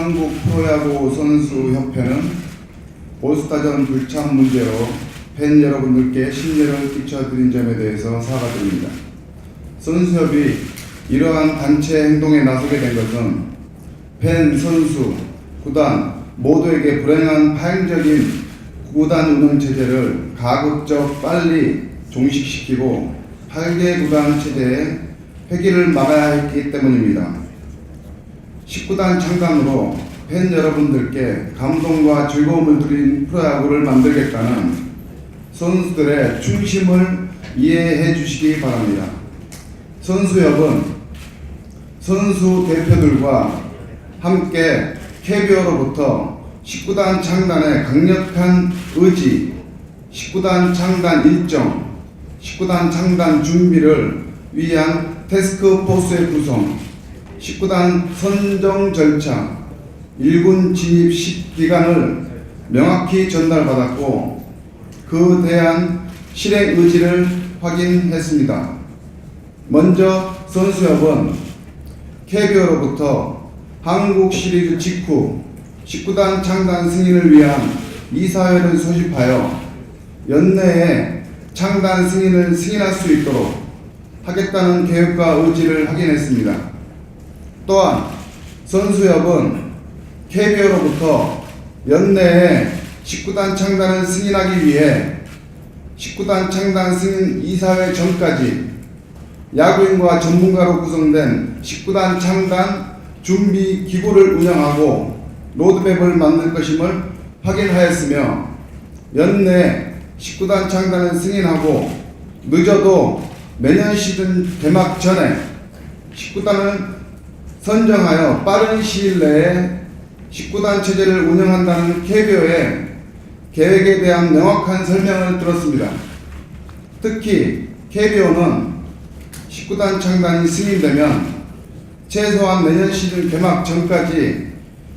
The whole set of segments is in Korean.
한국 프로야구 선수 협회는 올스타전 불참 문제로 팬 여러분들께 심려를 끼쳐드린 점에 대해서 사과드립니다. 선수협이 이러한 단체 행동에 나서게 된 것은 팬, 선수, 구단 모두에게 불행한 파행적인 구단 운영 체제를 가급적 빨리 종식시키고 8개 구단 체제의 폐기를 막아야 했기 때문입니다. 19단 창단으로 팬 여러분들께 감동과 즐거움을 드린 프로야구를 만들겠다는 선수들의 중심을 이해해 주시기 바랍니다. 선수협은 선수 대표들과 함께 KBO로부터 19단 창단의 강력한 의지, 19단 창단 일정, 19단 창단 준비를 위한 테스크포스의 구성, 19단 선정 절차, 1군 진입 시 기간을 명확히 전달받았고 그 대한 실행 의지를 확인했습니다. 먼저 선수협은 KBO로부터 한국 시리즈 직후 19단 창단 승인을 위한 이사회를 소집하여 연내에 창단 승인을 승인할 수 있도록 하겠다는 계획과 의지를 확인했습니다. 또한 선수협은 KBO로부터 연내에 19단 창단을 승인하기 위해 19단 창단 승인 이사회 전까지 야구인과 전문가로 구성된 19단 창단 준비 기구를 운영하고 로드맵을 만들 것임을 확인하였으며 연내 19단 창단을 승인하고 늦어도 매년 시즌 개막 전에 19단을 선정하여 빠른 시일 내에 19단 체제를 운영한다는 KBO의 계획에 대한 명확한 설명을 들었습니다. 특히 KBO는 19단 창단이 승인되면 최소한 내년 시즌 개막 전까지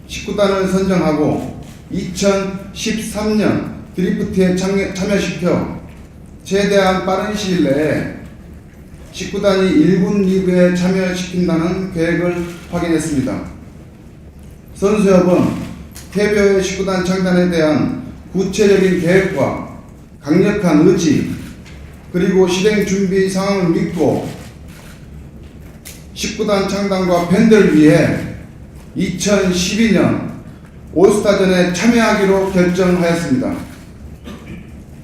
19단을 선정하고 2013년 드리프트에 참여- 참여시켜 최대한 빠른 시일 내에 19단이 1군 리그에 참여시킨다는 계획을 확인했습니다. 선수협은 KBO의 19단 창단에 대한 구체적인 계획과 강력한 의지 그리고 실행 준비 상황을 믿고 19단 창단과 팬들을 위해 2012년 올스타전에 참여하기로 결정하였습니다.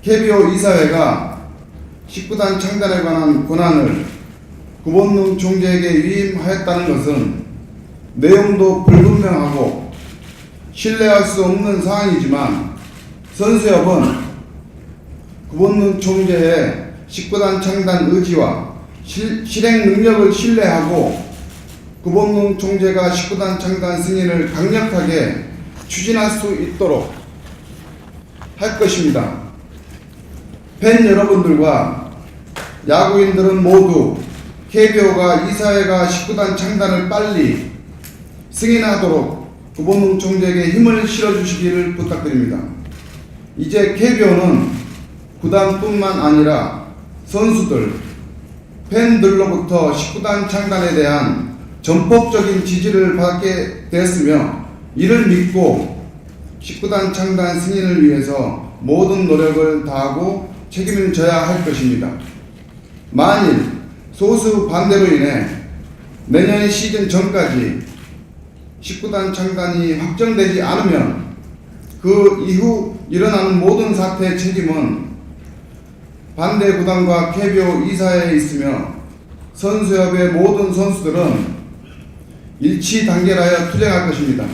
KBO 이사회가 19단 창단에 관한 권한을 구본능 총재에게 위임하였다는 것은 내용도 불분명하고 신뢰할 수 없는 사항이지만 선수협은 구본능 총재의 19단 창단 의지와 실, 실행 능력을 신뢰하고 구본능 총재가 19단 창단 승인을 강력하게 추진할 수 있도록 할 것입니다. 팬 여러분들과 야구인들은 모두 KBO가 이사회가 19단 창단을 빨리 승인하도록 구본능 총재에게 힘을 실어주시기를 부탁드립니다. 이제 KBO는 구단뿐만 아니라 선수들, 팬들로부터 19단 창단에 대한 전폭적인 지지를 받게 되었으며 이를 믿고 19단 창단 승인을 위해서 모든 노력을 다하고 책임을 져야 할 것입니다. 만일 소수 반대로 인해 내년 시즌 전까지 19단 창단이 확정되지 않으면 그 이후 일어나는 모든 사태의 책임은 반대 구단과 KBO 이사회에 있으며 선수협의 모든 선수들은 일치 단결하여 투쟁할 것입니다.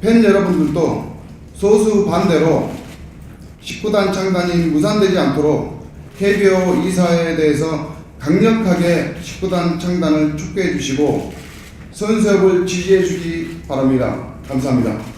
팬 여러분들도 소수 반대로 19단 창단이 무산되지 않도록 KBO 이사회에 대해서 강력하게 19단 창단을 촉구해 주시고 선수협을 지지해 주기 바랍니다. 감사합니다.